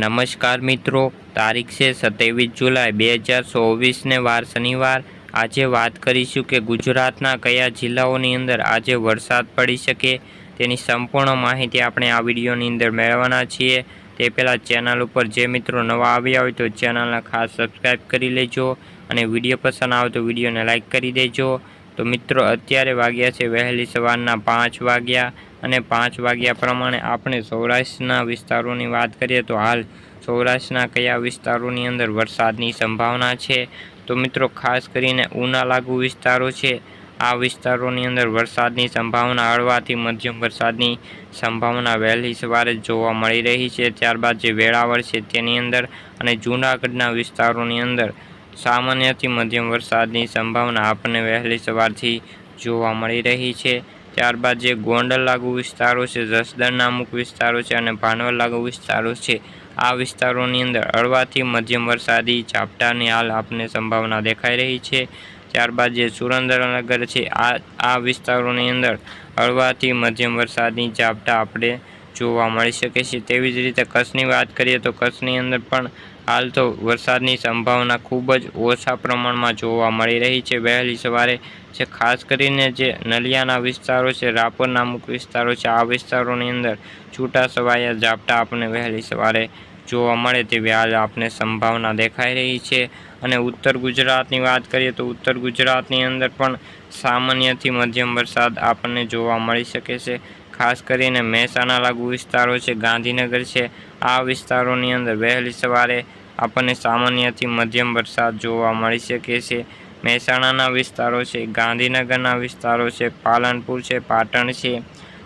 નમસ્કાર મિત્રો, તારીખ છે સત્યાવીસ જુલાઈ બે હજાર ચોવીસને વાર શનિવાર. આજે વાત કરીશું કે ગુજરાતના કયા જિલ્લાઓની અંદર આજે વરસાદ પડી શકે. તેની સંપૂર્ણ માહિતી આપણે આ વિડીયોની અંદર મેળવવાના છીએ. તે પહેલાં ચેનલ ઉપર જે મિત્રો નવા આવ્યા હોય તો ચેનલને ખાસ સબસ્ક્રાઈબ કરી લેજો અને વીડિયો પસંદ આવે તો વિડીયોને લાઇક કરી દેજો. તો મિત્રો, અત્યારે વાગ્યા છે વહેલી સવારના પાંચ વાગ્યા અને પાંચ વાગ્યા પ્રમાણે આપણે સૌરાષ્ટ્રના વિસ્તારોની વાત કરીએ તો હાલ સૌરાષ્ટ્રના કયા વિસ્તારોની અંદર વરસાદની સંભાવના છે? તો મિત્રો, ખાસ કરીને ઉના લાગુ વિસ્તારો છે. આ વિસ્તારોની અંદર વરસાદની સંભાવના હળવાથી મધ્યમ વરસાદની સંભાવના વહેલી સવારે જોવા મળી રહી છે. ત્યારબાદ જે વેળાવળ છે તેની અંદર અને જૂનાગઢના વિસ્તારોની અંદર સામાન્યથી મધ્યમ વરસાદની સંભાવના આપણને વહેલી સવારથી જોવા મળી રહી છે. ત્યારબાદ જે ગોંડલ લાગુ વિસ્તારો છે જસદણના અમુક વિસ્તારો છે અને ભાનવડ લાગુ વિસ્તારો છે, આ વિસ્તારોની અંદર હળવાથી મધ્યમ વરસાદી ઝાપટાની હાલ આપણને સંભાવના દેખાઈ રહી છે. ત્યારબાદ જે સુરેન્દ્રનગર છે, આ આ વિસ્તારોની અંદર હળવાથી મધ્યમ વરસાદની ઝાપટા આપણે જોવા મળી શકે છે. તેવી જ રીતે કચ્છની વાત કરીએ તો કચ્છની અંદર પણ હાલ તો વરસાદની સંભાવના ખૂબ જ ઓછા પ્રમાણમાં જોવા મળી રહી છે. વહેલી સવારે જે ખાસ કરીને જે નલિયાના વિસ્તારો છે રાપરના અમુક વિસ્તારો છે, આ વિસ્તારોની અંદર છૂટા છવાયા ઝાપટા આપણને વહેલી સવારે જોવા મળે તેવી હાલ આપને સંભાવના દેખાઈ રહી છે. અને ઉત્તર ગુજરાતની વાત કરીએ તો ઉત્તર ગુજરાતની અંદર પણ સામાન્યથી મધ્યમ વરસાદ આપણને જોવા મળી શકે છે. ખાસ કરીને મહેસાણા લાગુ વિસ્તારો છે, ગાંધીનગર છે. આ વિસ્તારોની અંદર વહેલી સવારે આપણને સામાન્યથી મધ્યમ વરસાદ જોવા મળી શકે છે. મહેસાણાના વિસ્તારો છે, ગાંધીનગરના વિસ્તારો છે, પાલનપુર છે, પાટણ છે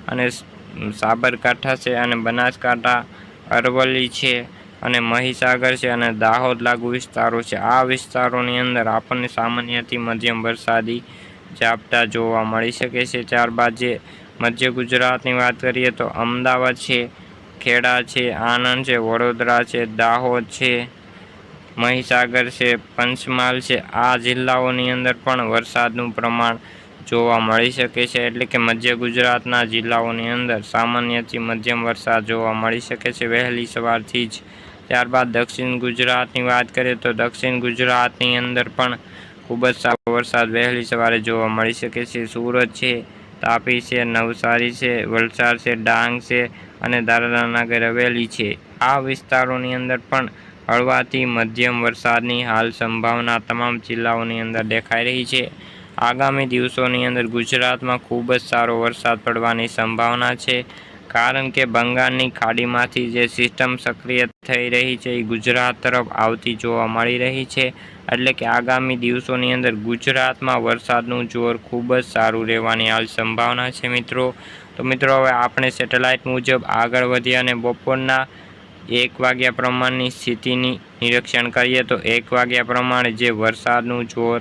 અને સાબરકાંઠા છે અને બનાસકાંઠા, અરવલ્લી છે અને મહીસાગર છે અને દાહોદ લાગુ વિસ્તારો છે. આ વિસ્તારોની અંદર આપણને સામાન્યથી મધ્યમ વરસાદી ઝાપટા જોવા મળી શકે છે. ત્યારબાદ જે મધ્ય ગુજરાતની વાત કરીએ તો અમદાવાદ છે, ખેડા છે, આણંદ છે, વડોદરા છે, દાહોદ છે, મહીસાગર છે, પંચમહાલ છે. આ જિલ્લાઓની અંદર પણ વરસાદનું પ્રમાણ જોવા મળી શકે છે. એટલે કે મધ્ય ગુજરાતના જિલ્લાઓની અંદર સામાન્યથી મધ્યમ વરસાદ જોવા મળી શકે છે વહેલી સવારથી જ. ત્યારબાદ દક્ષિણ ગુજરાતની વાત કરીએ તો દક્ષિણ ગુજરાતની અંદર પણ ખૂબ જ સારો વરસાદ વહેલી સવારે જોવા મળી શકે છે. સુરત છે તાપી છે, નવસારી છે, વલસાડ છે, ડાંગ છે અને દાદરાનગર હવેલી છે. આ વિસ્તારોની અંદર પણ હળવાથી મધ્યમ વરસાદની હાલ સંભાવના તમામ જિલ્લાઓની અંદર દેખાઈ રહી છે. આગામી દિવસોની અંદર ગુજરાતમાં ખૂબ જ સારો વરસાદ પડવાની સંભાવના છે. કારણ કે બંગાળની ખાડીમાંથી જે સિસ્ટમ સક્રિય થઈ રહી છે એ ગુજરાત તરફ આવતી જોવા મળી રહી છે. એટલે કે આગામી દિવસોની અંદર ગુજરાતમાં વરસાદનું જોર ખૂબ જ સારું રહેવાની હાલ સંભાવના છે મિત્રો. તો મિત્રો, હવે આપણે સેટેલાઇટ મુજબ આગળ વધીએ અને બપોરના એક વાગ્યા પ્રમાણની સ્થિતિની નિરીક્ષણ કરીએ તો એક વાગ્યા પ્રમાણે જે વરસાદનું જોર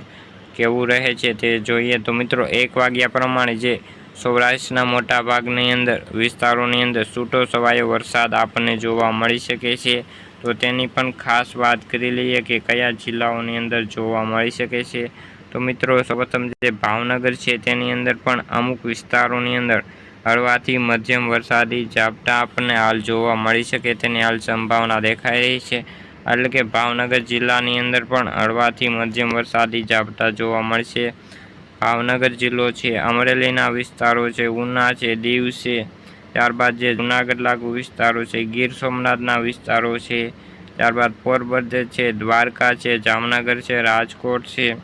કેવું રહે છે તે જોઈએ. તો મિત્રો, એક વાગ્યા પ્રમાણે જે સૌરાષ્ટ્રના મોટા ભાગની અંદર, વિસ્તારોની અંદર છૂટો છવાયો વરસાદ આપણને જોવા મળી શકે છે. તો તેની પણ ખાસ વાત કરી લઈએ કે કયા જિલ્લાઓની અંદર જોવા મળી શકે છે. તો મિત્રો, સૌપ્રથમ જે ભાવનગર છે તેની અંદર પણ અમુક વિસ્તારોની અંદર હળવાથી મધ્યમ વરસાદી ઝાપટા આપણને હાલ જોવા મળી શકે, તેની હાલ સંભાવના દેખાઈ રહી છે. એટલે કે ભાવનગર જિલ્લાની અંદર પણ હળવાથી મધ્યમ વરસાદી ઝાપટા જોવા મળશે. ભાવનગર જિલ્લો છે. અમરેલીના વિસ્તારો છે, ઉના છે, દીવ છે, ત્યારબાદ જે જૂનાગઢ લાગુ વિસ્તારો છે, ગીર સોમનાથના વિસ્તારો છે, ત્યારબાદ પોરબંદર છે, દ્વારકા છે, જામનગર છે, રાજકોટ છે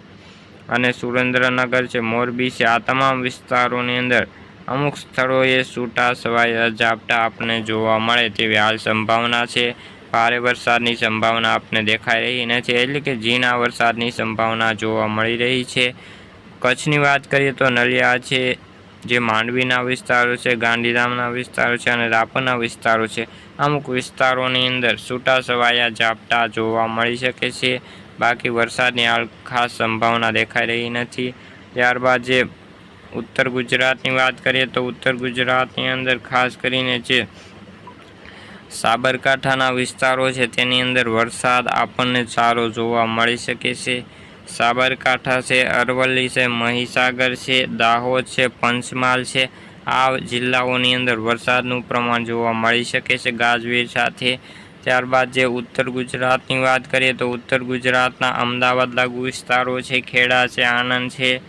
અને સુરેન્દ્રનગર છે, મોરબી છે. આ તમામ વિસ્તારોની અંદર અમુક સ્થળોએ છૂટા છવાયા ઝાપટા આપને જોવા મળે તેવી હાલ સંભાવના છે. ભારે વરસાદની સંભાવના આપને દેખાઈ રહી નથી એટલે કે ઝીણા વરસાદની સંભાવના જોવા મળી રહી છે. કચ્છની વાત કરીએ તો નલિયા છે, જે માંડવીના વિસ્તારો છે, ગાંધીધામના વિસ્તારો છે અને રાપરના વિસ્તારો છે. અમુક વિસ્તારોની અંદર છૂટા છવાયા ઝાપટા જોવા મળી શકે છે. બાકી વરસાદની હાલ ખાસ સંભાવના દેખાઈ રહી નથી. ત્યારબાદ જે ઉત્તર ગુજરાતની વાત કરીએ તો ઉત્તર ગુજરાતની અંદર ખાસ કરીને જે સાબરકાંઠાના વિસ્તારો છે, તેની અંદર વરસાદ આપણને સારો જોવા મળી શકે છે. સાબરકાંઠા છે, અરવલ્લી છે, મહીસાગર છે, દાહોદ છે, પંચમહાલ છે. આ જિલ્લાઓની અંદર વરસાદનું પ્રમાણ જોવા મળી શકે છે ગાજવીર સાથે. ત્યારબાદ જે ઉત્તર ગુજરાતની વાત કરીએ તો ઉત્તર ગુજરાતના અમદાવાદ લાગુ વિસ્તારો છે, ખેડા છે, આણંદ છે.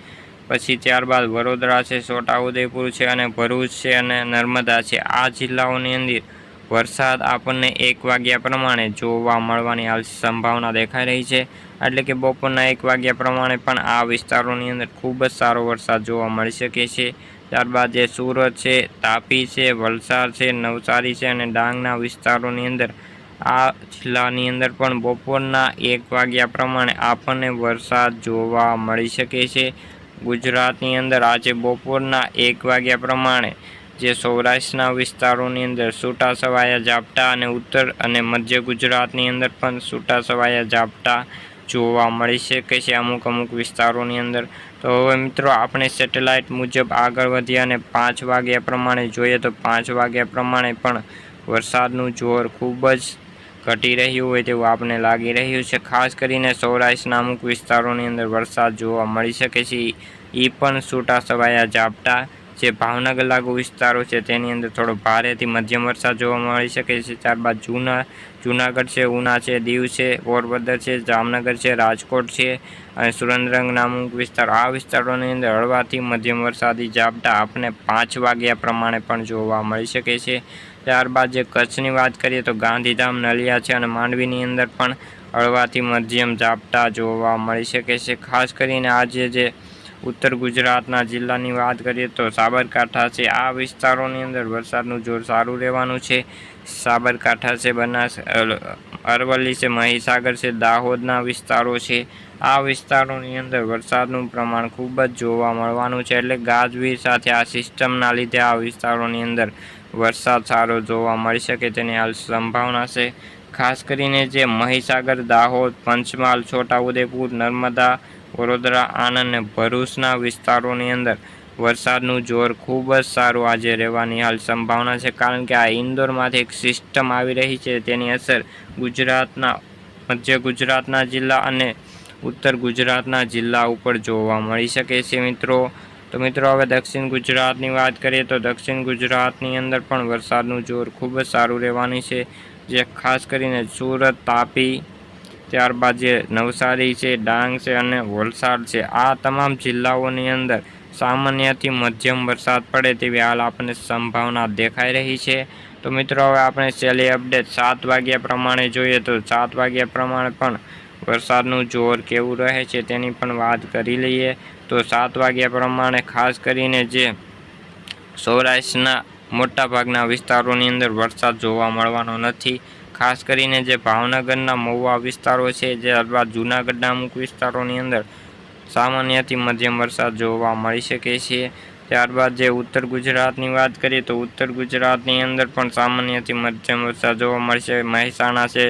પછી ત્યારબાદ વડોદરા છે, છોટાઉદેપુર છે અને ભરૂચ છે અને નર્મદા છે. આ જિલ્લાઓની અંદર વરસાદ આપણને એક વાગ્યા પ્રમાણે જોવા મળવાની હાલ સંભાવના દેખાઈ રહી છે. એટલે કે બપોરના એક વાગ્યા પ્રમાણે પણ આ વિસ્તારોની અંદર ખૂબ જ સારો વરસાદ જોવા મળી શકે છે. ત્યારબાદ જે સુરત છે, તાપી છે, વલસાડ છે, નવસારી છે અને ડાંગના વિસ્તારોની અંદર આ જિલ્લાની અંદર પણ બપોરના એક વાગ્યા પ્રમાણે આપણને વરસાદ જોવા મળી શકે છે. ગુજરાતની અંદર આજે બપોરના એક વાગ્યા પ્રમાણે જે સૌરાષ્ટ્રના વિસ્તારોની અંદર છૂટા છવાયા ઝાપટા અને ઉત્તર અને મધ્ય ગુજરાતની અંદર પણ છૂટા છવાયા ઝાપટા જોવા મળી શકે છે અમુક અમુક વિસ્તારોની અંદર. તો હવે મિત્રો આપણે સેટેલાઇટ મુજબ આગળ વધ્યા અને પાંચ વાગ્યા પ્રમાણે જોઈએ તો પાંચ વાગ્યા પ્રમાણે પણ વરસાદનું જોર ખૂબ જ ઘટી રહ્યું હોય તેવું આપણે લાગી રહ્યું છે. ખાસ કરીને સૌરાષ્ટ્રના અમુક વિસ્તારોની અંદર વરસાદ જોવા મળી શકે છે. એ પણ છૂટા છવાયા ઝાપટા જે ભાવનગર લાગુ વિસ્તારો છે, તેની અંદર થોડો ભારેથી મધ્યમ વરસાદ જોવા મળી શકે છે. ત્યારબાદ જૂના, જૂનાગઢ છે, ઉના છે, દીવ છે, પોરબંદર છે, જામનગર છે, રાજકોટ છે અને સુરેન્દ્રંગ નામુક વિસ્તાર. આ વિસ્તારોની અંદર હળવાથી મધ્યમ વરસાદી ઝાપટા આપણે પાંચ વાગ્યા પ્રમાણે પણ જોવા મળી શકે છે. ત્યારબાદ જે કચ્છની વાત કરીએ તો ગાંધીધામ નલિયા છે અને માંડવીની અંદર પણ હળવાથી મધ્યમ ઝાપટા જોવા મળી શકે છે. ખાસ કરીને આજે જે ઉત્તર ગુજરાતના જિલ્લાની વાત કરીએ તો સાબરકાંઠા છે. આ વિસ્તારોની અંદર વરસાદનું જોર સારું રહેવાનું છે. સાબરકાંઠા છે, બનાસ અરવલ્લી છે, મહીસાગર છે, દાહોદના વિસ્તારો છે. આ વિસ્તારોની અંદર વરસાદનું પ્રમાણ ખૂબ જ જોવા મળવાનું છે એટલે ગાજવીર સાથે આ સિસ્ટમના લીધે આ વિસ્તારોની અંદર વરસાદ સારો જોવા મળી શકે તેની હાલ સંભાવના છે. ખાસ કરીને જે મહીસાગર, દાહોદ, પંચમહાલ, છોટાઉદેપુર, નર્મદા વડોદરા, આણંદ અને ભરૂચના વિસ્તારોની અંદર વરસાદનું જોર ખૂબ જ સારું આજે રહેવાની હાલ સંભાવના છે. કારણ કે આ ઇન્દોરમાંથી એક સિસ્ટમ આવી રહી છે, તેની અસર ગુજરાતના, મધ્ય ગુજરાતના જિલ્લા અને ઉત્તર ગુજરાતના જિલ્લા ઉપર જોવા મળી શકે છે મિત્રો. તો મિત્રો, હવે દક્ષિણ ગુજરાતની વાત કરીએ તો દક્ષિણ ગુજરાતની અંદર પણ વરસાદનું જોર ખૂબ જ સારું રહેવાની છે. જે ખાસ કરીને સુરત, તાપી ત્યારબાદ જે નવસારી છે, ડાંગ છે અને વલસાડ છે, આ તમામ જિલ્લાઓની અંદર સામાન્યથી મધ્યમ વરસાદ પડે તેવી હાલ આપણને સંભાવના દેખાઈ રહી છે. તો મિત્રો, હવે આપણે છેલ્લી અપડેટ સાત વાગ્યા પ્રમાણે જોઈએ તો સાત વાગ્યા પ્રમાણે પણ વરસાદનું જોર કેવું રહે છે તેની પણ વાત કરી લઈએ. તો સાત વાગ્યા પ્રમાણે ખાસ કરીને જે સૌરાષ્ટ્રના મોટાભાગના વિસ્તારોની અંદર વરસાદ જોવા મળવાનો નથી. ખાસ કરીને જે ભાવનગરના મહુવા વિસ્તારો છે, જે અથવા જૂનાગઢના અમુક વિસ્તારોની અંદર સામાન્યથી મધ્યમ વરસાદ જોવા મળી શકે છે. ત્યારબાદ જે ઉત્તર ગુજરાતની વાત કરીએ તો ઉત્તર ગુજરાતની અંદર પણ સામાન્યથી મધ્યમ વરસાદ જોવા મળશે મહેસાણા છે,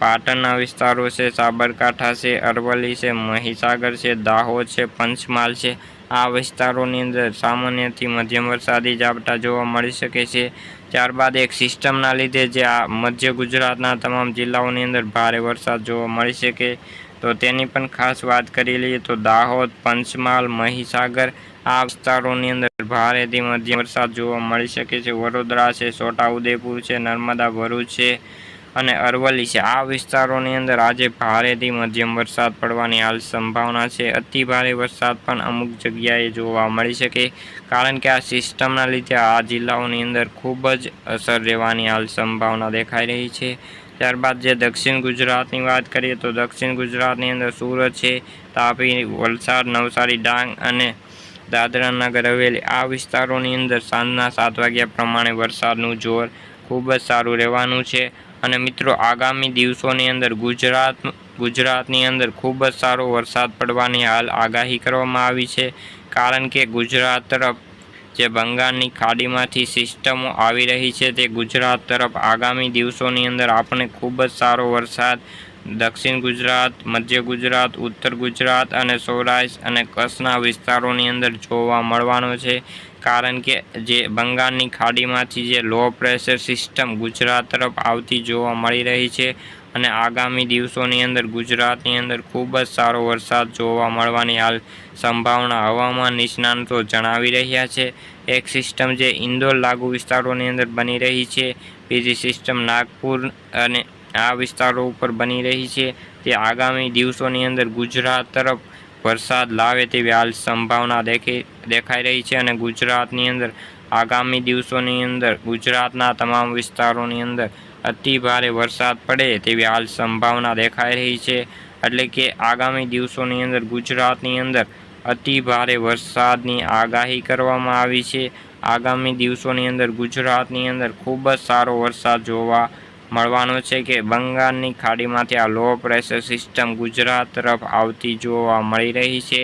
પાટણના વિસ્તારો છે, સાબરકાંઠા છે, અરવલ્લી છે, મહીસાગર છે, દાહોદ છે, પંચમહાલ છે. આ વિસ્તારોની અંદર સામાન્યથી મધ્યમ વરસાદી ઝાપટા જોવા મળી શકે છે. ત્યારબાદ એક સિસ્ટમના લીધે જે આ મધ્ય ગુજરાતના તમામ જિલ્લાઓની અંદર ભારે વરસાદ જોવા મળી શકે. તો તેની પણ ખાસ વાત કરી લઈએ તો દાહોદ, પંચમહાલ, મહીસાગર આ વિસ્તારોની અંદર ભારેથી મધ્યમ વરસાદ જોવા મળી શકે છે. વડોદરા છે, છોટાઉદેપુર છે, નર્મદા, ભરૂચ છે અને અરવલ્લી છે. આ વિસ્તારોની અંદર આજે ભારેથી મધ્યમ વરસાદ પડવાની હાલ સંભાવના છે. અતિ ભારે વરસાદ પણ અમુક જગ્યાએ જોવા મળી શકે, કારણ કે આ સિસ્ટમના લીધે આ જિલ્લાઓની અંદર ખૂબ જ અસર રહેવાની હાલ સંભાવના દેખાઈ રહી છે. ત્યારબાદ જે દક્ષિણ ગુજરાતની વાત કરીએ તો દક્ષિણ ગુજરાતની અંદર સુરત છે, તાપી, વલસાડ, નવસારી, ડાંગ અને દાદરા નગર હવેલી. આ વિસ્તારોની અંદર સાંજના સાત વાગ્યા પ્રમાણે વરસાદનું જોર ખૂબ જ સારું રહેવાનું છે. અને મિત્રો, આગામી દિવસોની અંદર ગુજરાત, ગુજરાતની અંદર ખૂબ જ સારો વરસાદ પડવાની હાલ આગાહી કરવામાં આવી છે. કારણ કે ગુજરાત તરફ જે બંગાળની ખાડીમાંથી સિસ્ટમો આવી રહી છે, તે ગુજરાત તરફ આગામી દિવસોની અંદર આપણે ખૂબ જ સારો વરસાદ, દક્ષિણ ગુજરાત, મધ્ય ગુજરાત, ઉત્તર ગુજરાત અને સૌરાષ્ટ્ર અને કચ્છના વિસ્તારોની અંદર જોવા મળવાનો છે. કારણ કે જે બંગાળની ખાડીમાંથી જે લો પ્રેશર સિસ્ટમ ગુજરાત તરફ આવતી જોવા મળી રહી છે અને આગામી દિવસોની અંદર ગુજરાતની અંદર ખૂબ જ સારો વરસાદ જોવા મળવાની હાલ સંભાવના હવામાન નિષ્ણાંતો જણાવી રહ્યા છે. એક સિસ્ટમ જે ઇન્દોર લાગુ વિસ્તારોની અંદર બની રહી છે, બીજી સિસ્ટમ નાગપુર અને આ વિસ્તારો ઉપર બની રહી છે. તે આગામી દિવસોની અંદર ગુજરાત તરફ વરસાદ લાવે તેવી હાલ સંભાવના દેખી દેખાઈ રહી છે અને ગુજરાતની અંદર આગામી દિવસોની અંદર ગુજરાતના તમામ વિસ્તારોની અંદર અતિ ભારે વરસાદ પડે તેવી હાલ સંભાવના દેખાઈ રહી છે. એટલે કે આગામી દિવસોની અંદર ગુજરાતની અંદર અતિ ભારે વરસાદની આગાહી કરવામાં આવી છે. આગામી દિવસોની અંદર ગુજરાતની અંદર ખૂબ જ સારો વરસાદ જોવા મળવાનો છે કે બંગાળની ખાડીમાંથી આ લો પ્રેશર સિસ્ટમ ગુજરાત તરફ આવતી જોવા મળી રહી છે.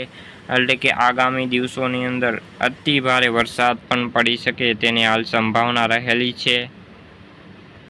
એટલે કે આગામી દિવસોની અંદર અતિ ભારે વરસાદ પણ પડી શકે તેની હાલ સંભાવના રહેલી છે.